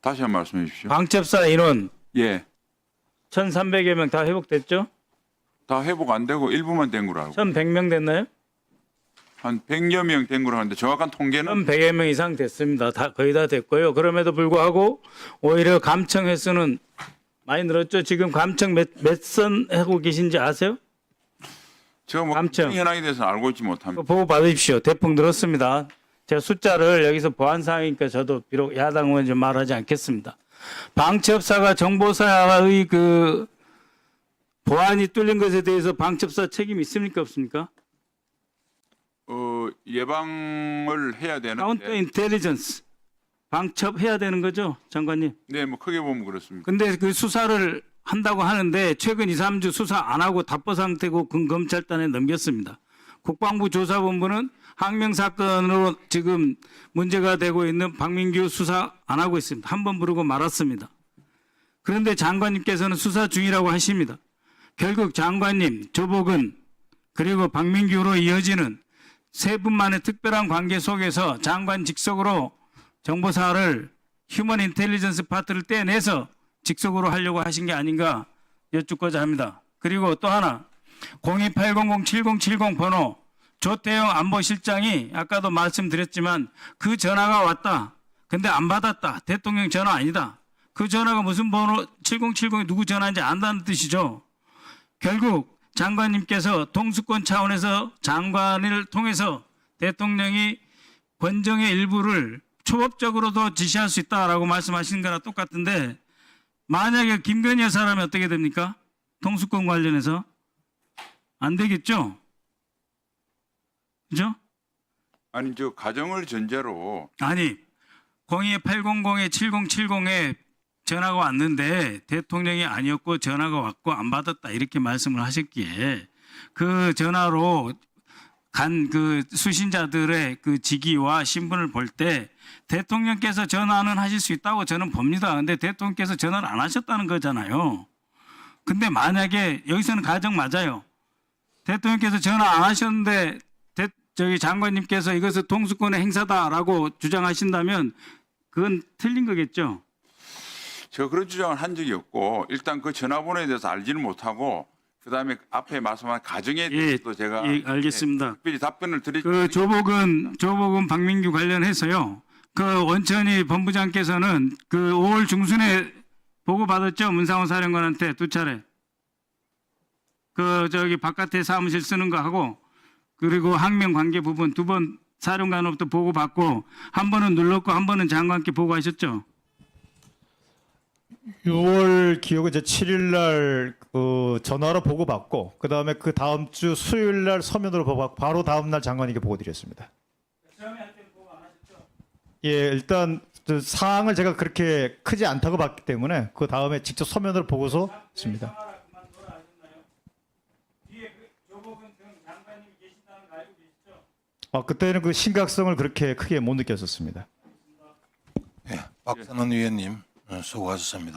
다시 한 번 말씀해 주십시오. 방첩사 인원 예. 1,300여 명 다 회복됐죠? 다 회복 안 되고 일부만 된 거라고. 1,100명 됐나요? 한 100여 명 된 거로 하는데 정확한 통계는 1,100여 명 이상 됐습니다. 다 거의 다 됐고요. 그럼에도 불구하고 오히려 감청 횟수는 많이 늘었죠. 지금 감청 몇몇선 하고 계신지 아세요? 제가 뭐 감청. 현황에 대해서는 알고 있지 못합니다. 보고 받으십시오. 대폭 늘었습니다. 제가 숫자를 여기서 보안 사항이니까 저도 비록 야당 의원 좀 말하지 않겠습니다. 방첩사가 정보사의 그 보안이 뚫린 것에 대해서 방첩사 책임 있습니까 없습니까? 어, 예방을 해야 카운터 되는데 인텔리전스 방첩해야 되는 거죠, 장관님. 네, 뭐 크게 보면 그렇습니다. 근데 그 수사를 한다고 하는데 최근 2, 3주 수사 안 하고 답보 상태고 군 검찰단에 넘겼습니다. 국방부 조사본부는 항명 사건으로 지금 문제가 되고 있는 박민규 수사 안 하고 있습니다. 한 번 부르고 말았습니다. 그런데 장관님께서는 수사 중이라고 하십니다. 결국 장관님, 조복은 그리고 박민규로 이어지는 세 분만의 특별한 관계 속에서 장관 직속으로 정보사를 휴먼 인텔리전스 파트를 떼내서 직속으로 하려고 하신 게 아닌가 여쭙고자 합니다. 그리고 또 하나 02800770 번호 조태영 안보실장이 아까도 말씀드렸지만 그 전화가 왔다. 근데 안 받았다. 대통령 전화 아니다. 그 전화가 무슨 번호 7070이 누구 전화인지 안다는 뜻이죠. 결국 장관님께서 통수권 차원에서 장관을 통해서 대통령이 권정의 일부를 초법적으로도 지시할 수 있다라고 말씀하시는 거나 똑같은데 만약에 김건희 여사라면 어떻게 됩니까? 통수권 관련해서 안 되겠죠? 그죠? 아니 저 가정을 전제로 아니 02800에 7070에 전화가 왔는데 대통령이 아니었고 전화가 왔고 안 받았다 이렇게 말씀을 하셨기에 그 전화로 간 그 수신자들의 그 직위와 신분을 볼 때 대통령께서 전화는 하실 수 있다고 저는 봅니다. 근데 대통령께서 전화를 안 하셨다는 거잖아요. 근데 만약에 여기서는 가정 맞아요. 대통령께서 전화 안 하셨는데 대- 저기 장관님께서 이것을 통수권의 행사다라고 주장하신다면 그건 틀린 거겠죠. 제가 그런 주장을 한 적이 없고 일단 그 전화번호에 대해서 알지는 못하고 그다음에 앞에 말씀한 가정에 예, 대해서도 제가 예, 알겠습니다. 예, 특별히 답변을 드리 그 조복은 조복은 박민규 관련해서요. 그 원천희 본부장께서는 그 5월 중순에 보고 받았죠 문상호 사령관한테 두 차례. 그 저기 바깥에 사무실 쓰는 거 하고 그리고 항명 관계 부분 두 번 사령관으로부터 보고 받고 한 번은 눌렀고 한 번은 장관께 보고하셨죠. 6월 기억은 이제 7일 날 그 전화로 보고 받고 그다음에 그 다음 주 수요일 날 서면으로 보고 받고 바로 다음 날 장관에게 보고 드렸습니다. 예, 일단 그 사항을 제가 그렇게 크지 않다고 봤기 때문에 그 다음에 직접 서면으로 보고서 했습니다. 아, 그때는 그 심각성을 그렇게 크게 못 느꼈었습니다. 예, 박선원 의원님 어, 수고하셨습니다.